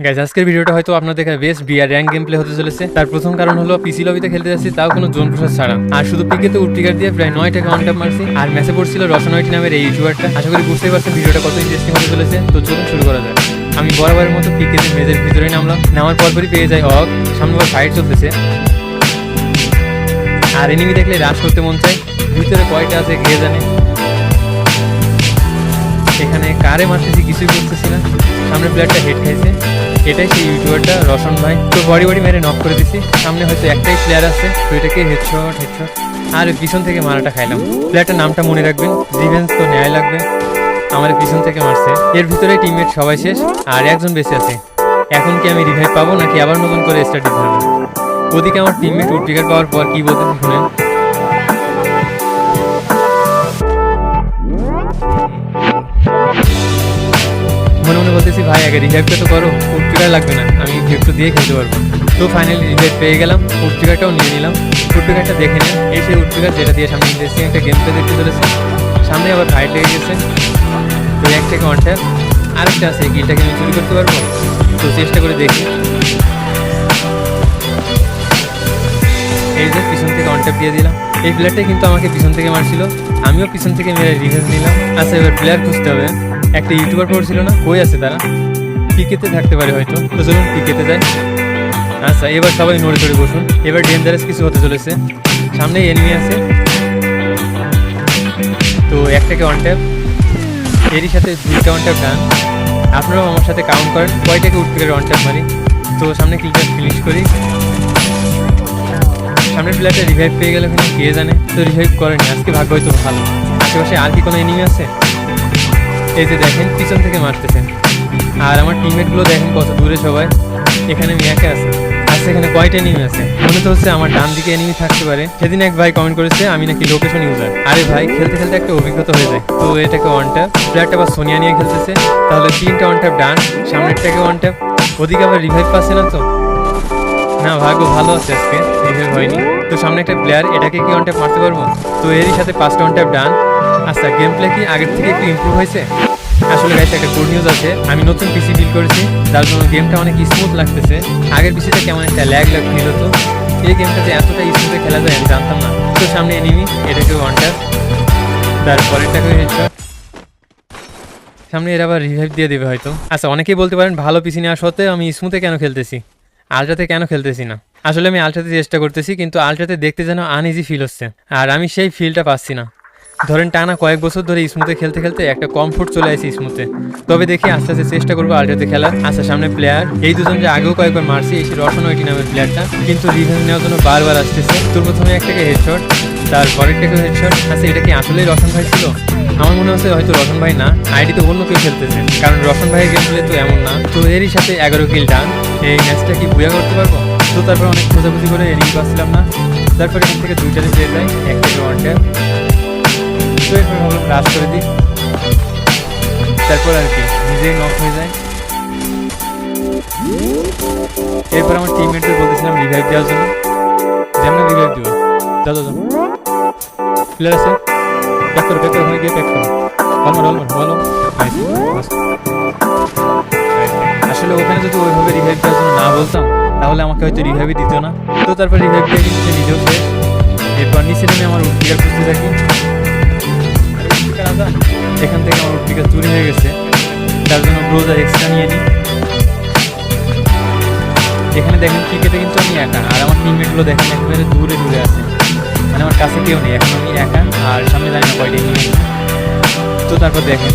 Guys আজকের ভিডিওটা হয়তো আপনার দেখা বেশ বিয়ার র্যাঙ্ক গেম প্লে হতে চলেছে। তার প্রথম কারণ হলো পিসি লবিতে খেলতে যাচ্ছি, তাও কোনো জোন প্রসাদ ছাড়া। আর শুধু পিকেতে উট্টিকার দিয়ে প্রায় নয়টা কাউন্ট আপ মারছি, আর ম্যাচে পড়ছিল রসনয়টি নামের এই ইউটিউবারটা আশা করি বুঝতেই পারছেন ভিডিওটা কত ইন্টারেস্টিং হতে চলেছে। তো চলুন শুরু করা যায় আমি বরাবরের মতো পিকেতে মেজের ভিতরে নামলাম। নামার পরপরই পেয়ে অক সামনে আবার ফাইট চলতেছে। আর এনিমি দেখলে রাশ করতে মন চায়। ভিতরে কয়টা আছে কে জানে। এখানে কারে মারতেছি কিছুই বুঝতেছি না। সামনে প্লেয়ারটা হেড খাইছে। এটাই সেই ইউটিউবারটা রশন ভাই। তো বডি বডি মেরে নক করে দিছি। সামনে হয়তো একটাই প্লেয়ার আছে, তো এটাকে হেডশট হেডশট আর পিছন থেকে মারাটা খাইলাম। প্লেয়ারটার নামটা মনে রাখবেন। রিভেন্স তো ন্যায় লাগবে। আমার পিছন থেকে মারছে। এর ভিতরে টিমমেট সবাই শেষ। আর একজন বেঁচে আছে। এখন কি আমি রিভাইভ পাবো, নাকি আবার নতুন করে স্টার্ট দিতে হবে? ওদিকে আমার টিমমেট উট্রিগার পাওয়ার পর কি বলতেছে শুনেন। বলতেছি, ভাই, আগে রিভাইভটা তো করো উট্রিগার লাগবে না, আমি ভেক্টর দিয়ে খেলতে পারব। তো ফাইনালি রিভাইভ পেয়ে গেলাম উট্রিগারটাও নিয়ে নিলাম। উট্রিগারটা দেখে নেন এই সেই উট্রিগার যেটা দিয়ে সামনে ইন্টারেস্টিং একটা গেম প্লে দেখতে চলেছে। সামনে আবার ফাইট লেগে গেছে। তো এক থেকে ওয়ান ট্যাপ আরেকটা আছে গিলটাকে আমি চুরি করতে পারব? তো চেষ্টা করে দেখি। এই যে পিছন থেকে অন দিয়ে দিলাম। এই প্লেয়ারটাই কিন্তু আমাকে পিছন থেকে মারছিল। আমিও পিছন থেকে মেরে রিভেঞ্জ নিলাম। আচ্ছা এবার প্লেয়ার খুঁজতে হবে। একটা ইউটিউবার পড়ছিল না? কই আছে তারা? পিকেতে থাকতে পারে হয়তো। তো চলুন পিকেতে যাই। আচ্ছা এবার সবাই নড়ে চড়ে বসুন। এবার ডেঞ্জারাস কিছু হতে চলেছে। সামনে এনিমি আছে। তো একটাকে ওয়ান ট্যাপ এরই সাথে দুইটা ওয়ান ট্যাপ ডান আপনারাও আমার সাথে কাউন্ট করেন। কয়টাকে উঠতে গেলে ওয়ান ট্যাপ মারি? তো সামনে ক্লিকটা ফিনিশ করি। সামনের প্লেয়ারটা রিভাইভ পেয়ে গেলে কিন্তু কে জানে? তো রিভাইভ করেনি। আজকে ভাগ্য হয়তো ভালো। আশেপাশে আর কি কোনো এনিমি আছে? এই যে দেখেন, পিছন থেকে মারতেছেন। আর আমার টিমমেটগুলো দেখেন কত দূরে সবাই। এখানে আমি একা আছে এখানে কয়টা এনিমি আছে? মনে তো হচ্ছে আমার ডান দিকে এনিমি থাকতে পারে। সেদিন এক ভাই কমেন্ট করেছে, আমি নাকি লোকেশন ইউজার আরে ভাই, খেলতে খেলতে একটা অভিজ্ঞতা হয়ে যায়। তো এটাকে ওয়ান ট্যাপ প্লেয়ারটা আবার সোনিয়া নিয়ে খেলতেছে। তাহলে তিনটা ওয়ান ট্যাপ ডান সামনেরটাকে ওয়ান ট্যাপ ওদিকে আবার রিভাইভ পাচ্ছে না তো? না, ভাগ্য ভালো আছে আজকে। রিভাইভ হয়নি। তো সামনে একটা প্লেয়ার এটাকে কি অন ট্যাপ মারতে পারব? তো এরই সাথে পাঁচটা অন ট্যাপ ডান আচ্ছা গেম প্লে কি আগের থেকে একটু ইমপ্রুভ হয়েছে? আসলে গাইছে একটা গুড নিউজ আছে। আমি নতুন পিসি বিল করেছি, যার জন্য গেমটা অনেক স্মুথ লাগতেছে। আগের পিসিতে কেমন একটা ল্যাগ ল্যাগ ফিল হতো। এই গেমটা যে এতটা স্মুথে খেলা যায়, আমি জানতাম না। তো সামনে এনিমি এটাকে ওয়ান ট্যাপ তারপরেরটাকে হেডশট সামনে এর আবার রিভাইভ দিয়ে দেবে হয়তো। আচ্ছা অনেকেই বলতে পারেন ভালো পিসি নেওয়া সত্ত্বেও আমি স্মুথে কেন খেলতেছি? আলট্রাতে কেন খেলতেছি না? আসলে আমি আলট্রাতে চেষ্টা করতেছি, কিন্তু আলট্রাতে দেখতে যেন আনইজি ফিল হচ্ছে। আর আমি সেই ফিলটা পাচ্ছি না। ধরেন টানা কয়েক বছর ধরে স্মুথে খেলতে খেলতে একটা কমফোর্ট চলে আসে স্মুথে তবে দেখি আস্তে আস্তে চেষ্টা করব আলট্রাতে খেলার। আচ্ছা সামনে প্লেয়ার এই দুজন যে আগেও কয়েকবার মারছি, এই রসন ওইটি নামের প্লেয়ারটা কিন্তু রিভেঞ্জ নেওয়ার জন্য বারবার আসতেছে। তোর প্রথমে একটাকে হেডশট তার পরেরটাকে হেডশট আচ্ছা এটা কি আসলেই রসন ভাই ছিল? আমার মনে হচ্ছে হয়তো রসন ভাই না। আইডি তো অন্য কেউ খেলতেছে কারণ রসন ভাইয়ের গেম প্লে তো এমন না। তো এরই সাথে এগারো কিল ডান এই ম্যাচটা কি বুয়া করতে পারব? তো তারপর অনেক খোঁজাখুঁজি করে এরিং পাচ্ছিলাম না। তারপর এখান থেকে দুইটাতে পেয়ে যায় এক থেকে ওয়ান ট্যাপ তো এরপর ভাবলাম রাশ করে দিই। তারপর আর কি, নিজেই নক হয়ে যায়। এরপর আমার টিমমেটদের বলতেছিলাম রিভাইভ দেওয়ার জন্য। যেমন রিভাইভ দিব। যাও যাও প্লেয়ার আছে? ব্যাক করো ওখানে গিয়ে ব্যাক করো। অলমার বলো আসলে ওখানে যদি ওইভাবে রিভাইভ দেওয়ার জন্য না বলতাম, তাহলে আমাকে হয়তো রিভাইভই দিত না। তো তারপর রিভাইভ দিয়ে নিজেও। এরপর নিচে নেমে আমার উট্টিকার খুঁজতে থাকি। আরে এখান থেকে আমার উট্টিকা চুরি হয়ে গেছে। তার জন্য ব্রোজার এক্সট্রা নিয়ে নিই। এখানে দেখেন ক্রিকেটে কিন্তু আমি একা, আর আমার টিমমেটগুলো দেখেন একেবারে দূরে দূরে আছে। মানে আমার কাছে কেউ নেই, এখন আমি একা, আর সামনে জানি না কয়টা তো তারপর দেখেন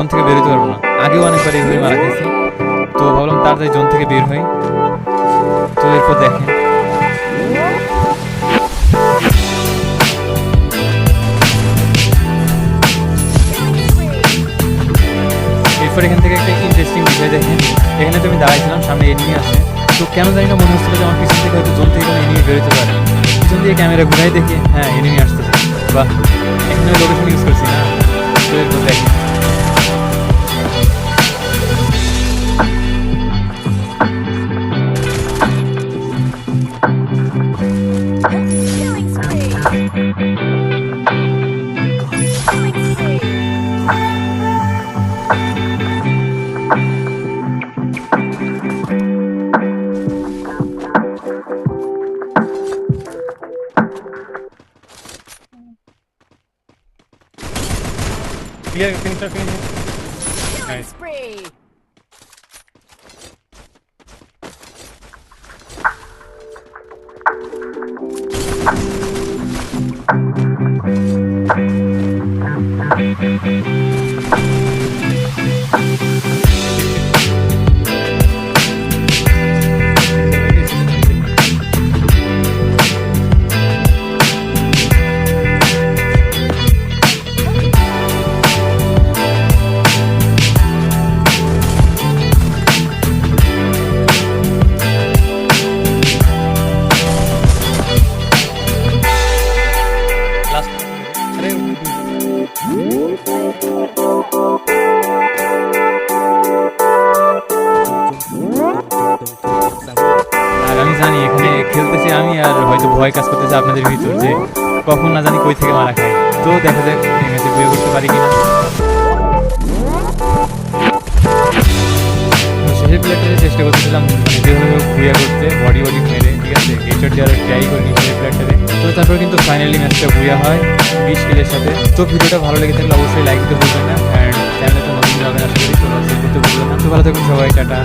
জোন থেকে বেরোতে পারব না। আগেও অনেকবার এইভাবে মারা গেছি। তো ভাবলাম তাড়াতাড়ি জোন থেকে বের হই। তো এরপর দেখেন। এরপর এখান থেকে একটা ইন্টারেস্টিং বিষয় দেখেন। এখানে তো আমি দাঁড়াইছিলাম, সামনে এনিমি আছে। তো কেন জানি না মনে হচ্ছিল যে আমার পিছন থেকে হয়তো জোন থেকে কোনো এনিমি বেরোতে পারে। পিছন দিয়ে ক্যামেরা ঘুরাই দেখি হ্যাঁ এনিমি আসতেছে। বাহ, এখানে লোকেশন ইউজ করছি না। তো এরপর Clear, finish, finish. Nice. Spree. আমি আর হয়তো ভয় কাজ করতেছে আপনাদের ভিতর যে কখন না জানি কই থেকে মারা খাই তো দেখা যাক ম্যাচে করতে পারি কিনা। চেষ্টা করতেছিলাম মানে যেভাবে করতে বডি বডি মেরে, ঠিক আছে? হেডশট দেওয়ার ট্রাই তো তারপর কিন্তু ফাইনালি ম্যাচটা হয় বিশ কিলের সাথে। তো ভিডিওটা ভালো লেগে থাকলে অবশ্যই লাইক দিতে ভুলবেন না। অ্যান্ড চ্যানেলে তো নতুন যাবেন করি তো ভুলবেন না। তো ভালো থাকুন সবাই, টাটা।